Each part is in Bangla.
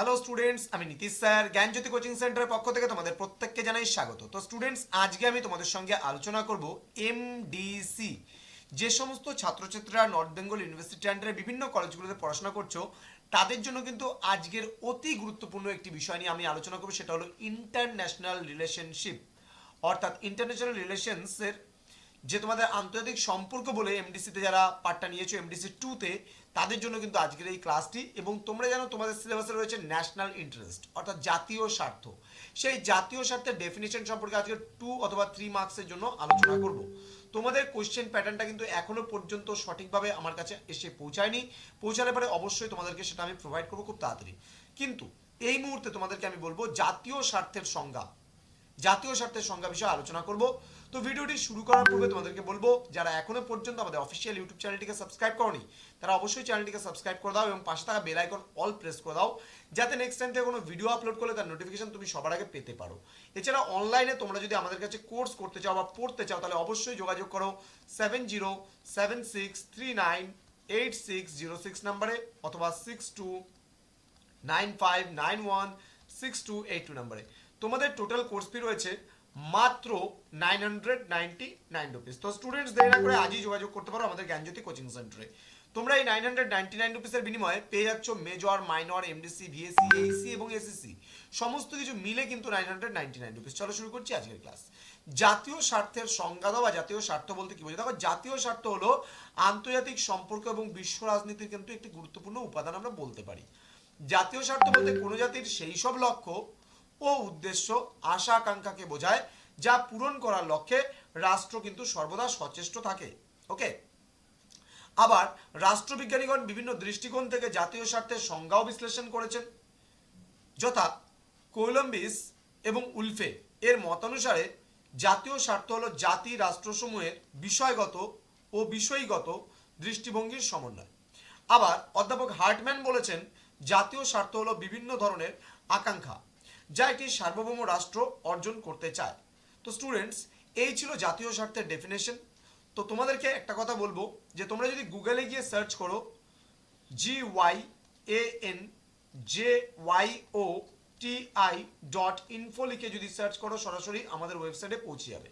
হ্যালো স্টুডেন্টস আমি নীতিশ স্যার, জ্ঞানজ্যোতি কোচিং সেন্টারের পক্ষ থেকে তোমাদের প্রত্যেককে জানাই স্বাগত। তো স্টুডেন্টস আজকে আমি তোমাদের সঙ্গে আলোচনা করব এমডিসি যে সমস্ত ছাত্রছাত্রীরা নর্থ বেঙ্গল ইউনিভার্সিটি আন্ডারে বিভিন্ন কলেজগুলোতে পড়াশোনা করছ, তাদের জন্য কিন্তু আজকের অতি গুরুত্বপূর্ণ একটি বিষয় নিয়ে আমি আলোচনা করব, সেটা হলো ইন্টারন্যাশনাল রিলেশনশিপ অর্থাৎ ইন্টারন্যাশনাল রিলেশনসের যে তোমাদের আন্তর্জাতিক সম্পর্ক বলে এমডিসিতে যারা পার্টটা নিয়েছো এমডিসি টুতে তাদের জন্য কিন্তু আজকের এই ক্লাসটি এবং তোমরা জানো তোমাদের সিলেবাসে রয়েছে ন্যাশনাল ইন্টারেস্ট অর্থাৎ জাতীয় স্বার্থ। সেই জাতীয় স্বার্থের ডেফিনেশন সম্পর্কে আজকে টু অথবা থ্রি মার্কসের জন্য আলোচনা করব। তোমাদের কোশ্চেন প্যাটার্নটা কিন্তু এখনও পর্যন্ত সঠিকভাবে আমার কাছে এসে পৌঁছায়নি। পৌঁছালে পরে অবশ্যই তোমাদেরকে সেটা আমি প্রোভাইড করব খুব তাড়াতাড়ি। কিন্তু এই মুহূর্তে তোমাদেরকে আমি বলব জাতীয় স্বার্থের সংজ্ঞা। জাতীয় স্বার্থের সংজ্ঞা বিষয়ে আলোচনা করব। তো ভিডিওটি শুরু করার পূর্বে তোমাদেরকে বলব, যারা এখনও পর্যন্ত আমাদের অফিসিয়াল ইউটিউব চ্যানেলটিকে সাবস্ক্রাইব করনি, তারা অবশ্যই চ্যানেলটিকে সাবস্ক্রাইব করে দাও এবং পাশে থাকা বেল আইকন অল প্রেস করে দাও, যাতে নেক্সট টাইম থেকে কোনো ভিডিও আপলোড করলে তার নোটিফিকেশন তুমি সবার আগে পেতে পারো। এছাড়া অনলাইনে তোমরা যদি আমাদের কাছে কোর্স করতে চাও বা পড়তে চাও, তাহলে অবশ্যই যোগাযোগ করো seven zero seven six three nine eight six zero six নাম্বারে অথবা six two nine five nine one six two eight two নাম্বারে তোমাদের টোটাল কোর্স ফি রয়েছে মাত্র nine hundred ninety nine rupees তো স্টুডেন্টস দেরি না করে আজই যোগাযোগ করতে পারো আমাদের জ্ঞানজ্যোতি কোচিং সেন্টারে তোমরা এই নাইন হান্ড্রেড নাইনটি নাইন রুপিসের বিনিময়ে পেয়ে যাচ্ছ মেজর মাইনর এমডিসি এইসি এবং এসএসসি সমস্ত কিছু মিলে কিন্তু nine hundred ninety nine rupees চলো শুরু করছি আজকের ক্লাস জাতীয় স্বার্থের সংজ্ঞা দাও বা জাতীয় স্বার্থ বলতে কি বোঝায়? দেখো, জাতীয় স্বার্থ হলো আন্তর্জাতিক সম্পর্ক এবং বিশ্ব রাজনীতির কিন্তু একটি গুরুত্বপূর্ণ উপাদান আমরা বলতে পারি। জাতীয় স্বার্থ বলতে কোনো জাতির সেই সব লক্ষ্য ও উদ্দেশ্য, আশা, আকাঙ্ক্ষাকে বোঝায়, যা পূরণ করার লক্ষ্যে রাষ্ট্র কিন্তু সর্বদা সচেষ্ট থাকে। ওকে? আবার, রাষ্ট্রবিজ্ঞানীগণ বিভিন্ন দৃষ্টিকোণ থেকে জাতীয় স্বার্থের সংজ্ঞাও বিশ্লেষণ করেছেন। যথা, কোলম্বিস এবং উলফে এর মতানুসারে জাতীয় স্বার্থ হলো জাতি রাষ্ট্রসমূহের বিষয়গত ও বিষয়গত দৃষ্টিভঙ্গির সমন্বয়। আবার, অধ্যাপক হার্টম্যান বলেছেন, জাতীয় স্বার্থ হলো বিভিন্ন ধরনের আকাঙ্ক্ষা। যা একটি সার্বভৌম রাষ্ট্র অর্জন করতে চায়। তো স্টুডেন্টস এই ছিল জাতীয় স্বার্থের ডেফিনেশন তো তোমাদেরকে একটা কথা বলব, যে তোমরা যদি গুগলে গিয়ে সার্চ করো G Y A N J Y O T I dot info লিখে যদি সার্চ করো, সরাসরি আমাদের ওয়েবসাইটে পৌঁছে যাবে।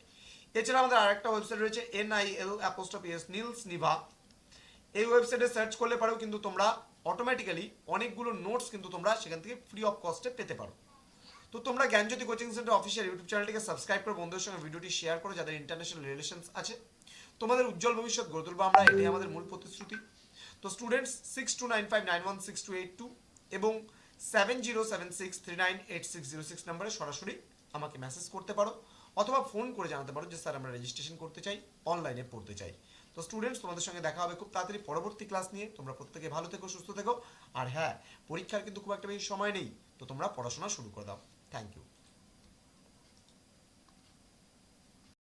এছাড়া আমাদের আরেকটা ওয়েবসাইট রয়েছে N I L apostrophe S Niels নিভা এই ওয়েবসাইটে সার্চ করলে পারো, কিন্তু তোমরা অটোমেটিক্যালি অনেকগুলো নোটস কিন্তু তোমরা সেখান থেকে ফ্রি অফ কস্টে পেতে পারো। তো তোমরা Gyanjyoti coaching centre official YouTube চ্যানেলটিকে সাবস্ক্রাইব করে বন্ধুদের সঙ্গে ভিডিওটি শেয়ার করো যাদের ইন্টারন্যাশনাল রিলেশনস আছে, তোমাদের উজ্জ্বল ভবিষ্যৎ গড়ে তুলবো আমরা, এটাই আমাদের মূল প্রতিশ্রুতি। তো students six two nine five nine one six two eight two এবং seven zero seven six three nine eight six zero six নাম্বারে সরাসরি আমাকে মেসেজ করতে পারো। অথবা ফোন করে জানাতে পারো যে, স্যার, আমরা রেজিস্ট্রেশন করতে চাই অনলাইনে পড়তে চাই। তো স্টুডেন্টস তোমাদের সঙ্গে দেখা হবে খুব তাড়াতাড়ি পরবর্তী ক্লাস নিয়ে। তোমরা প্রত্যেকে ভালো থেকো, সুস্থ থেকো। আর হ্যাঁ পরীক্ষার কিন্তু খুব একটা বেশি সময় নেই। তো তোমরা পড়াশোনা শুরু করে দাও। Thank you